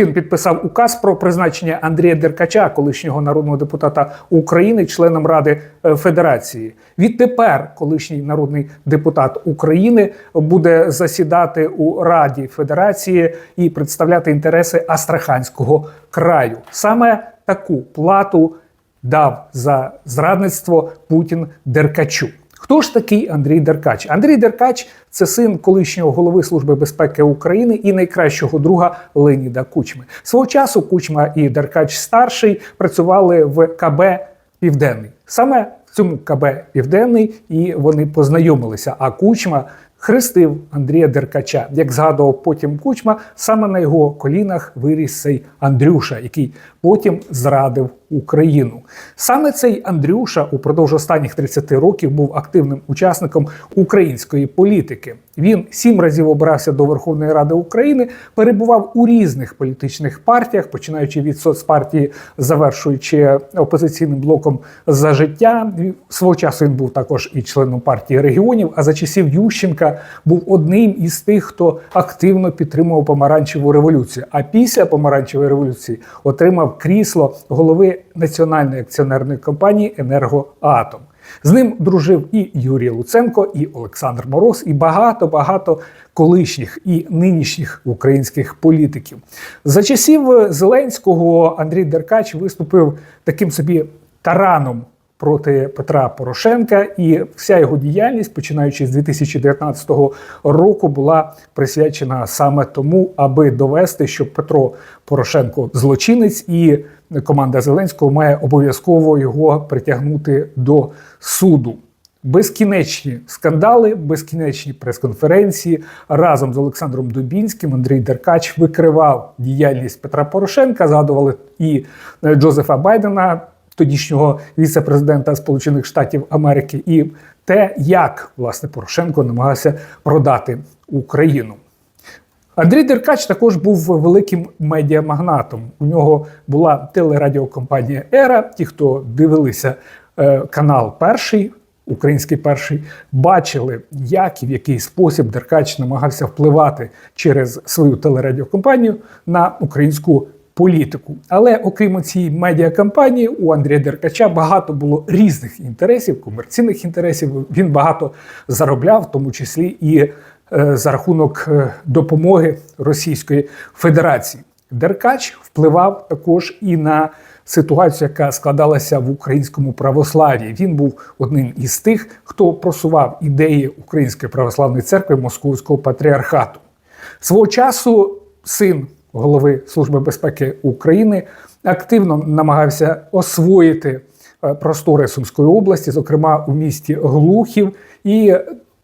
Путін підписав указ про призначення Андрія Деркача, колишнього народного депутата України, членом Ради е, Федерації. Відтепер колишній народний депутат України буде засідати у Раді Федерації і представляти інтереси Астраханського краю. Саме таку плату дав за зрадництво Путін Деркачу. Хто ж такий Андрій Деркач? Андрій Деркач це син колишнього голови Служби безпеки України і найкращого друга Леніда Кучми. Свого часу Кучма і Деркач старший працювали в КБ Південний. Саме в цьому КБ Південний і вони познайомилися. А Кучма хрестив Андрія Деркача. Як згадував потім Кучма, саме на його колінах виріс цей Андрюша, який потім зрадив Україну. Саме цей Андрюша упродовж останніх 30 років був активним учасником української політики. Він сім разів обирався до Верховної Ради України, перебував у різних політичних партіях, починаючи від соцпартії, завершуючи опозиційним блоком за життя. Свого часу він був також і членом партії регіонів. А за часів Ющенка був одним із тих, хто активно підтримував помаранчеву революцію. А після помаранчевої революції отримав крісло голови національної акціонерної компанії Енергоатом. З ним дружив і Юрій Луценко, і Олександр Мороз, і багато багато колишніх і нинішніх українських політиків. За часів Зеленського Андрій Деркач виступив таким собі тараном проти Петра Порошенка, і вся його діяльність, починаючи з 2019 року, була присвячена саме тому, аби довести, що Петро Порошенко злочинець, і команда Зеленського має обов'язково його притягнути до суду. Безкінечні скандали, безкінечні прес-конференції разом з Олександром Дубінським Андрій Деркач викривав діяльність Петра Порошенка. Згадували і Джозефа Байдена, тодішнього віце-президента Сполучених Штатів Америки, і те, як власне Порошенко намагався продати Україну. Андрій Деркач також був великим медіамагнатом. У нього була телерадіокомпанія Ера. Ті, хто дивилися е, канал Перший, український перший, бачили, як і в який спосіб Деркач намагався впливати через свою телерадіокомпанію на українську політику. Але окрім цієї медіакампанії, у Андрія Деркача багато було різних інтересів, комерційних інтересів. Він багато заробляв, в тому числі і е, за рахунок е, допомоги Російської Федерації. Деркач впливав також і на ситуацію, яка складалася в українському православ'ї. Він був одним із тих, хто просував ідеї Української православної церкви Московського патріархату. Свого часу син голови Служби безпеки України активно намагався освоїти е, простори Сумської області, зокрема у місті Глухів, і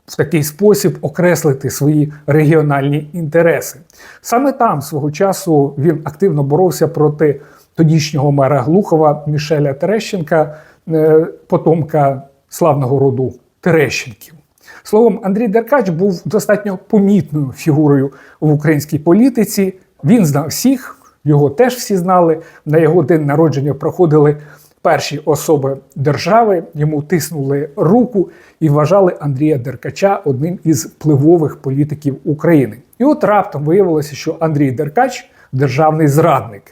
в такий спосіб окреслити свої регіональні інтереси. Саме там свого часу він активно боровся проти тодішнього мера Глухова Мішеля Терещенка, е, потомка славного роду Терещенків. Словом, Андрій Деркач був достатньо помітною фігурою в українській політиці. Він знав всіх, його теж всі знали. На його день народження проходили перші особи держави, йому тиснули руку і вважали Андрія Деркача одним із впливових політиків України. І от раптом виявилося, що Андрій Деркач державний зрадник.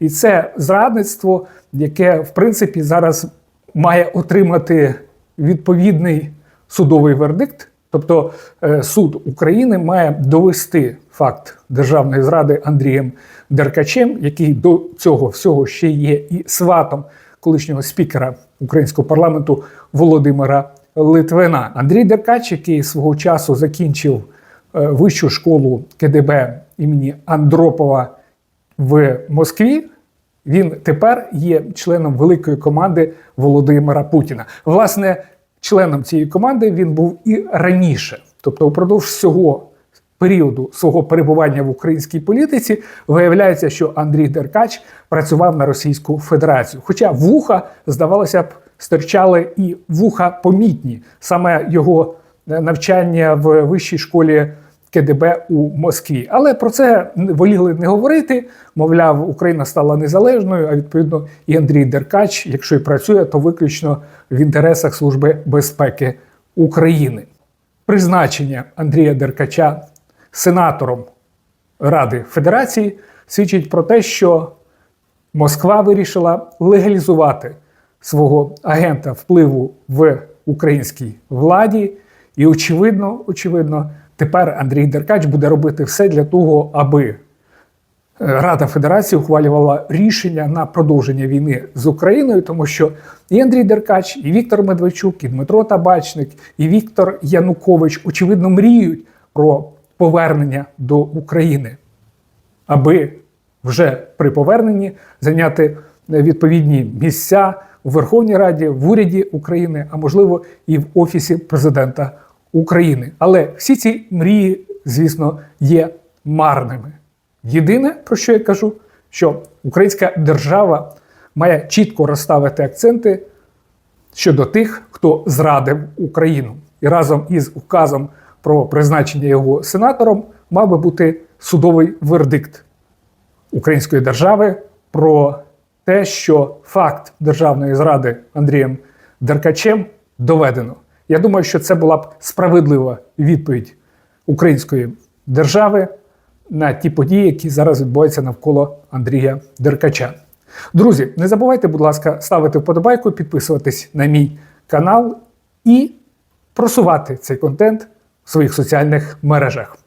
І це зрадництво, яке в принципі зараз має отримати відповідний судовий вердикт. Тобто е, суд України має довести факт державної зради Андрієм Деркачем, який до цього всього ще є і сватом колишнього спікера українського парламенту Володимира Литвина. Андрій Деркач, який свого часу закінчив е, вищу школу КДБ імені Андропова в Москві. Він тепер є членом великої команди Володимира Путіна. Власне, членом цієї команди він був і раніше, тобто упродовж всього періоду свого перебування в українській політиці, виявляється, що Андрій Деркач працював на Російську Федерацію. Хоча вуха, здавалося б, стирчали і вуха помітні. Саме його навчання в вищій школі. КДБ у Москві, але про це воліли не говорити. Мовляв, Україна стала незалежною. А відповідно, і Андрій Деркач, якщо і працює, то виключно в інтересах Служби безпеки України. Призначення Андрія Деркача сенатором Ради Федерації свідчить про те, що Москва вирішила легалізувати свого агента впливу в українській владі. І очевидно, очевидно, тепер Андрій Деркач буде робити все для того, аби е, Рада Федерації ухвалювала рішення на продовження війни з Україною, тому що і Андрій Деркач, і Віктор Медведчук, і Дмитро Табачник, і Віктор Янукович очевидно мріють про повернення до України, аби вже при поверненні зайняти е, відповідні місця у Верховній Раді, в уряді України, а можливо і в Офісі президента України. Але всі ці мрії, звісно, є марними. Єдине, про що я кажу, що українська держава має чітко розставити акценти щодо тих, хто зрадив Україну. І разом із указом про призначення його сенатором мав би бути судовий вердикт української держави про те, що факт державної зради Андрієм Деркачем доведено. Я думаю, що це була б справедлива відповідь української держави на ті події, які зараз відбуваються навколо Андрія Деркача. Друзі, не забувайте, будь ласка, ставити вподобайку, підписуватись на мій канал і просувати цей контент в своїх соціальних мережах.